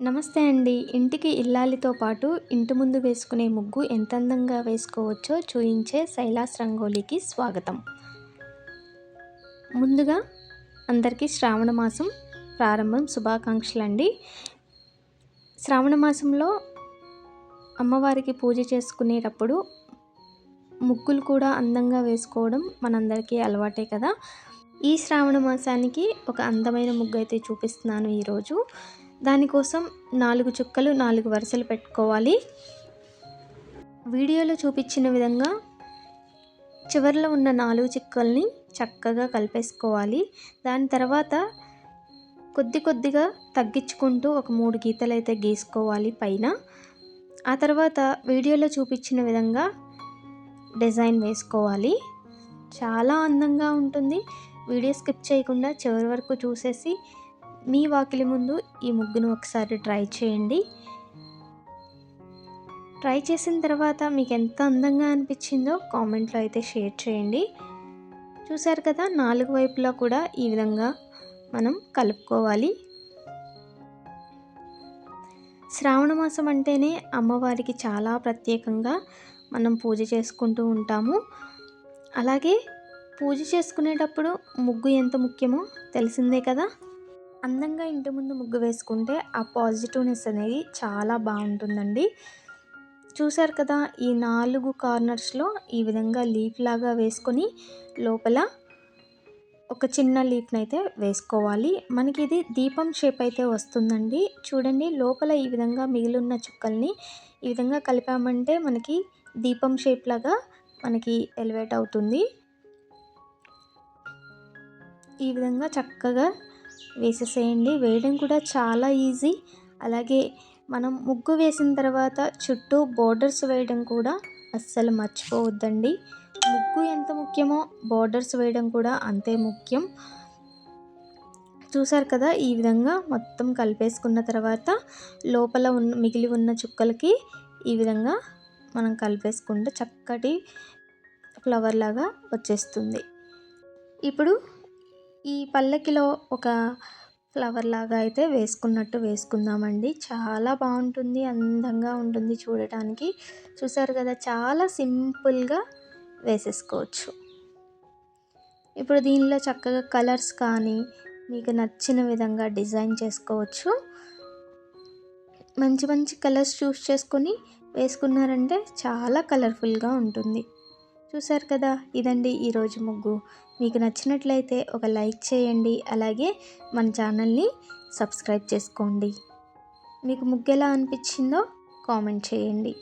నమస్తే అండి. ఇంటికి ఇల్లాలితో పాటు ఇంటి ముందు వేసుకునే ముగ్గు ఎంత అందంగా వేసుకోవచ్చో చూయించే శైలాస్ రంగోలీకి స్వాగతం. ముందుగా అందరికీ శ్రావణ మాసం ప్రారంభం శుభాకాంక్షలు అండి శ్రావణ మాసంలో అమ్మవారికి పూజ చేసుకునేటప్పుడు ముగ్గులు కూడా అందంగా వేసుకోవడం మనందరికీ అలవాటే కదా. ఈ శ్రావణ మాసానికి ఒక అందమైన ముగ్గు అయితే చూపిస్తున్నాను ఈరోజు. దానికోసం నాలుగు చుక్కలు నాలుగు వరుసలు పెట్టుకోవాలి. వీడియోలో చూపించిన విధంగా చివరిలో ఉన్న నాలుగు చుక్కల్ని చక్కగా కలిపేసుకోవాలి. దాని తర్వాత కొద్ది కొద్దిగా తగ్గించుకుంటూ ఒక మూడు గీతలు అయితే గీసుకోవాలి పైన. ఆ తర్వాత వీడియోలో చూపించిన విధంగా డిజైన్ వేసుకోవాలి. చాలా అందంగా ఉంటుంది. వీడియో స్కిప్ చేయకుండా చివరి వరకు చూసేసి మీ వాకిలి ముందు ఈ ముగ్గును ఒకసారి ట్రై చేయండి. ట్రై చేసిన తర్వాత మీకు ఎంత అందంగా అనిపించిందో కామెంట్లో అయితే షేర్ చేయండి. చూసారు కదా నాలుగు వైపులా కూడా ఈ విధంగా మనం కలుపుకోవాలి. శ్రావణ మాసం అంటేనే అమ్మవారికి చాలా ప్రత్యేకంగా మనం పూజ చేసుకుంటూ ఉంటాము. అలాగే పూజ చేసుకునేటప్పుడు ముగ్గు ఎంత ముఖ్యమో తెలిసిందే కదా. అందంగా ఇంటి ముందు ముగ్గు వేసుకుంటే ఆ పాజిటివ్నెస్ అనేది చాలా బాగుంటుందండి. చూసారు కదా ఈ నాలుగు కార్నర్స్లో ఈ విధంగా లీఫ్ లాగా వేసుకొని లోపల ఒక చిన్న లీఫ్ని అయితే వేసుకోవాలి. మనకి ఇది దీపం షేప్ అయితే వస్తుందండి. చూడండి లోపల ఈ విధంగా మిగిలిన చుక్కల్ని ఈ విధంగా కలిపామంటే మనకి దీపం షేప్ లాగా మనకి ఎలివేట్ అవుతుంది. ఈ విధంగా చక్కగా వేసేసేయండి. వేయడం కూడా చాలా ఈజీ. అలాగే మనం ముగ్గు వేసిన తర్వాత చుట్టూ బోర్డర్స్ వేయడం కూడా అస్సలు మర్చిపోవద్దండి. ముగ్గు ఎంత ముఖ్యమో బోర్డర్స్ వేయడం కూడా అంతే ముఖ్యం. చూసారు కదా ఈ విధంగా మొత్తం కలిపేసుకున్న తర్వాత లోపల ఉన్న మిగిలి ఉన్న చుక్కలకి ఈ విధంగా మనం కలిపేసుకుంటే చక్కటి ఫ్లవర్ లాగా వచ్చేస్తుంది. ఇప్పుడు ఈ పల్లకిలో ఒక ఫ్లవర్ లాగా అయితే వేసుకున్నట్టు వేసుకుందామండి. చాలా బాగుంటుంది అందంగా ఉంటుంది చూడటానికి. చూసారు కదా చాలా సింపుల్గా వేసేసుకోవచ్చు. ఇప్పుడు దీనిలో చక్కగా కలర్స్ కానీ మీకు నచ్చిన విధంగా డిజైన్ చేసుకోవచ్చు. మంచి మంచి కలర్స్ చూస్ చేసుకొని వేసుకున్నారంటే చాలా కలర్ఫుల్గా ఉంటుంది. చూశారు కదా? ఇదండి ఈరోజు ముగ్గు. మీకు నచ్చినట్లయితే ఒక లైక్ చేయండి. అలాగే మన ఛానల్ని సబ్స్క్రైబ్ చేసుకోండి. మీకు ముగ్గు ఎలా అనిపించిందో కామెంట్ చేయండి.